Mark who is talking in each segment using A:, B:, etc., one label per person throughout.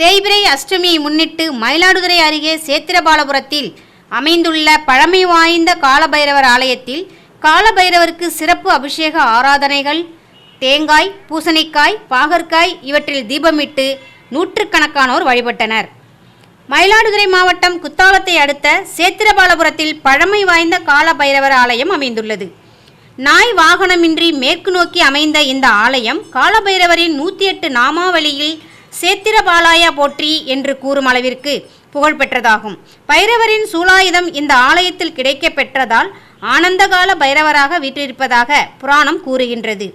A: தேய்பிரை அஷ்டமியை முன்னிட்டு மயிலாடுதுறை அருகே சேத்திரபாலபுரத்தில் அமைந்துள்ள பழமை வாய்ந்த காலபைரவர் ஆலயத்தில் காலபைரவருக்கு சிறப்பு அபிஷேக ஆராதனைகள் தேங்காய் பூசணிக்காய் பாகற்காய் இவற்றில் தீபமிட்டு நூற்றுக்கணக்கானோர் வழிபட்டனர். மயிலாடுதுறை மாவட்டம் குத்தாலத்தை அடுத்த சேத்திரபாலபுரத்தில் பழமை வாய்ந்த காலபைரவர் ஆலயம் அமைந்துள்ளது. நாய் வாகனமின்றி மேற்கு நோக்கி அமைந்த இந்த ஆலயம் காலபைரவரின் நூற்றி எட்டு நாமாவளியில் சேத்திரபாலாயா போற்றி என்று கூறும் அளவிற்கு புகழ்பெற்றதாகும். பைரவரின் சூலாயுதம் இந்த ஆலயத்தில் கிடைக்கப் பெற்றதால் ஆனந்தகால பைரவராக வீற்றிருப்பதாக புராணம் கூறுகின்றது.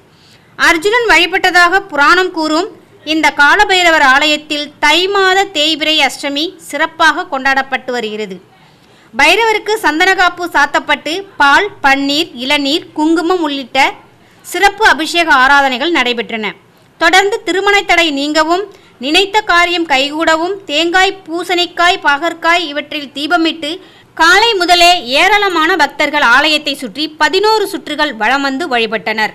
A: அர்ஜுனன் வழிபட்டதாக புராணம் கூறும் இந்த காலபைரவர் ஆலயத்தில் தை மாத தேய்பிரை அஷ்டமி சிறப்பாக கொண்டாடப்பட்டு வருகிறது. பைரவருக்கு சந்தனகாப்பு சாத்தப்பட்டு பால் பன்னீர் இளநீர் குங்குமம் உள்ளிட்ட சிறப்பு அபிஷேக ஆராதனைகள் நடைபெற்றன. தொடர்ந்து திருமண தடை நீங்கவும் நினைத்த காரியம் கைகூடவும் தேங்காய் பூசணிக்காய் பாகற்காய் இவற்றில் தீபமிட்டு காலை முதலே ஏராளமான பக்தர்கள் ஆலயத்தை சுற்றி பதினோரு சுற்றுகள் வலம் வந்து வழிபட்டனர்.